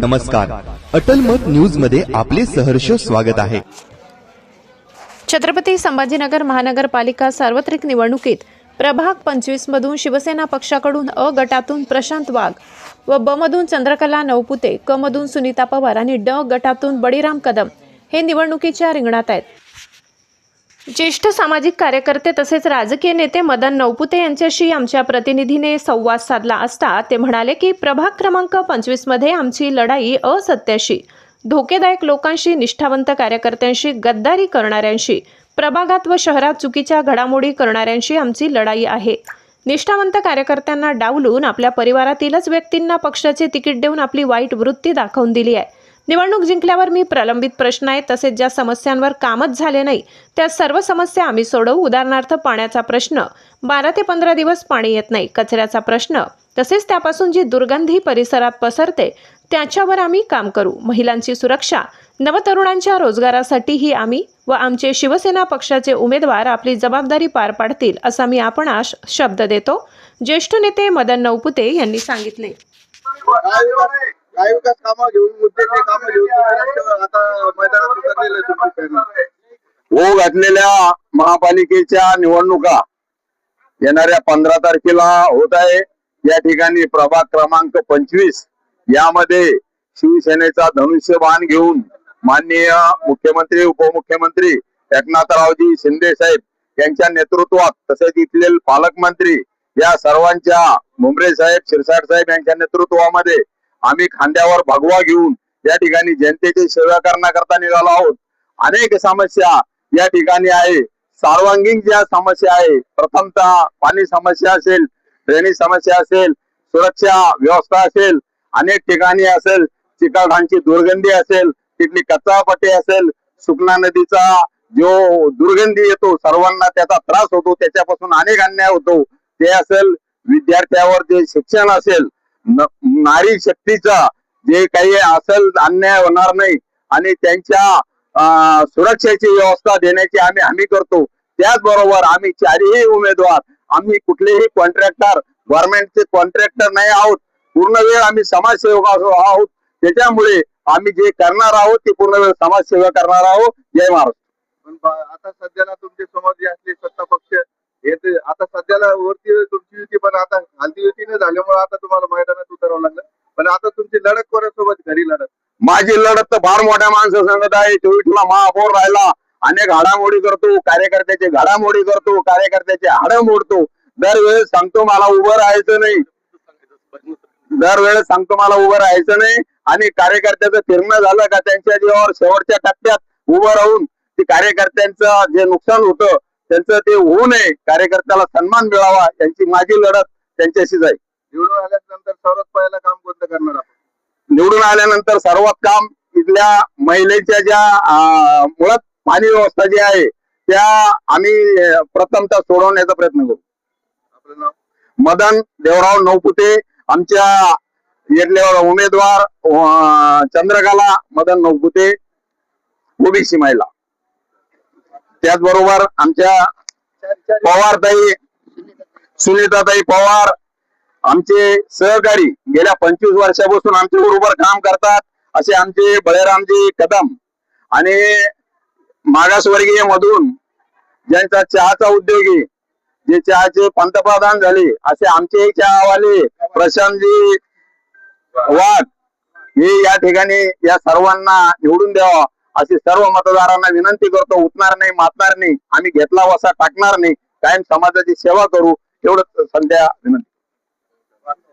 नमस्कार. अटल मत न्यूजमध्ये आपले सहर्ष स्वागत आहे. छत्रपती संभाजीनगर महानगरपालिका सार्वत्रिक निवडणुकीत प्रभाग पंचवीस मधून शिवसेना पक्षाकडून अ गटातून प्रशांत वाघ व ब मधून चंद्रकला नवपुते क मधून सुनीता पवार आणि ड गटातून बळीराम कदम हे निवडणुकीच्या रिंगणात आहेत. ज्येष्ठ सामाजिक कार्यकर्ते तसेच राजकीय नेते मदन नवपुते यांच्याशी आमच्या प्रतिनिधीने संवाद साधला असता ते म्हणाले की प्रभाग क्रमांक पंचवीसमध्ये आमची लढाई असत्याशी. धोकेदायक लोकांशी निष्ठावंत कार्यकर्त्यांशी गद्दारी करणाऱ्यांशी प्रभागात व शहरात चुकीच्या घडामोडी करणाऱ्यांशी आमची लढाई आहे. निष्ठावंत कार्यकर्त्यांना डावलून आपल्या परिवारातीलच व्यक्तींना पक्षाचे तिकीट देऊन आपली वाईट वृत्ती दाखवून दिली आहे. निवडणूक जिंकल्यावर मी प्रलंबित प्रश्न आहे तसेच ज्या समस्यांवर कामच झाले नाही त्या सर्व समस्या आम्ही सोडवू. उदाहरणार्थ पाण्याचा प्रश्न. बारा ते पंधरा दिवस पाणी येत नाही कचऱ्याचा प्रश्न. तसेच त्यापासून जी दुर्गंधी परिसरात पसरते त्याच्यावर आम्ही काम करू. महिलांची सुरक्षा. नवतरुणांच्या रोजगारासाठीही आम्ही व आमचे शिवसेना पक्षाचे उमेदवार आपली जबाबदारी पार पाडतील असा मी आपणास शब्द देतो. ज्येष्ठ नेते मदन नवपुते यांनी सांगितले. विकास कामं घेऊन मुद्द्याचे कामं घेऊन तुम्ही रस्त्यावर आता मैदानात उतरलेले तुमची पॅनल. हो घातलेल्या महापालिकेच्या निवडणुका येणाऱ्या पंधरा तारखेला होत आहे या ठिकाणी प्रभाग क्रमांक पंचवीस यामध्ये शिवसेनेचा धनुष्यबाण घेऊन माननीय मुख्यमंत्री उपमुख्यमंत्री एकनाथरावजी शिंदे साहेब यांच्या नेतृत्वात तसेच इथले पालकमंत्री या सर्वांच्या मुंबरे साहेब शिरसाट साहेब यांच्या नेतृत्वामध्ये आम्ही खांद्यावर भगवा घेऊन या ठिकाणी जनतेची सेवा करण्याकरता निघालो आहोत. अनेक समस्या या ठिकाणी आहे. सार्वांगीण ज्या समस्या आहे प्रथमतः पाणी समस्या असेल ड्रेनेज समस्या असेल सुरक्षा व्यवस्था असेल अनेक ठिकाणी असेल चिकलठाणची दुर्गंधी असेल तिथली कचरापट्टी असेल सुकना नदीचा जो दुर्गंधी येतो सर्वांना त्याचा त्रास होतो त्याच्यापासून अनेक अन्याय होतो. ते असेल विद्यार्थ्यावर जे शिक्षण असेल नारी शक्तीचा जे काही असेल अन्याय होणार नाही आणि त्यांच्या सुरक्षेची व्यवस्था देण्याची आम्ही हमी करतो. त्याचबरोबर आम्ही चारही उमेदवार आम्ही कुठलेही कॉन्ट्रॅक्टर गव्हर्नमेंटचे कॉन्ट्रॅक्टर नाही आहोत. पूर्ण वेळ आम्ही समाजसेवक आहोत. त्याच्यामुळे आम्ही जे करणार आहोत ते पूर्ण वेळ समाजसेवा करणार आहोत. जय महाराष्ट्र. पण आता सध्याला तुमच्यासमोर जे असले सत्ता पक्ष येते आता सध्याला वरती तुमची युती पण आता खालती युतीने झाल्यामुळे आता तुम्हाला मैदानात उतरावं लागलं. पण आता तुमची लढत कोणासोबत घरी लढत? माझी लढत तर फार मोठ्या माणसं सांगत आहे चोवीसला महापौर राहिला अनेक घडामोडी करतो कार्यकर्त्याचे घडामोडी करतो कार्यकर्त्याचे हाडं मोडतो. दरवेळेस सांगतो मला उभं राहायचं नाही. दरवेळेस सांगतो मला उभं राहायचं नाही. आणि कार्यकर्त्याचं फिरणं झालं का त्यांच्या जीवावर शेवटच्या टप्प्यात उभं राहून ते कार्यकर्त्यांचं जे नुकसान होतं त्यांचं ते होऊ नये कार्यकर्त्याला सन्मान मिळावा यांची माझी लढत त्यांच्याशीच आहे निवडून आल्यानंतर सर्वात पहिलं काम कोणतं करणार आपण? निवडून आल्यानंतर सर्वात काम इथल्या महिलेच्या ज्या मुळात पाणी व्यवस्था जी आहे त्या आम्ही प्रथमतः सोडवण्याचा प्रयत्न करू. आपलं नाव? मदन देवराव नौपुते आमच्या इथले उमेदवार चंद्रकला मदन नौपुते ओबीसी महिला. त्याचबरोबर आमच्या पवारताई सुनीताताई पवार आमचे सहकारी गेल्या पंचवीस वर्षापासून आमच्या बरोबर काम करतात असे आमचे बळीरामजी कदम आणि मागासवर्गीय मधून ज्यांचा चहाचा उद्योग आहे जे चहाचे पंतप्रधान झाले असे आमचे चहावाले प्रशांतजी वाघ हे या ठिकाणी या सर्वांना निवडून द्यावा. अशी सर्व मतदारांना विनंती करतो उठणार नाही मातणार नाही आम्ही घेतला वसा टाकणार नाही. कायम समाजाची सेवा करू एवढंच संध्या विनंती.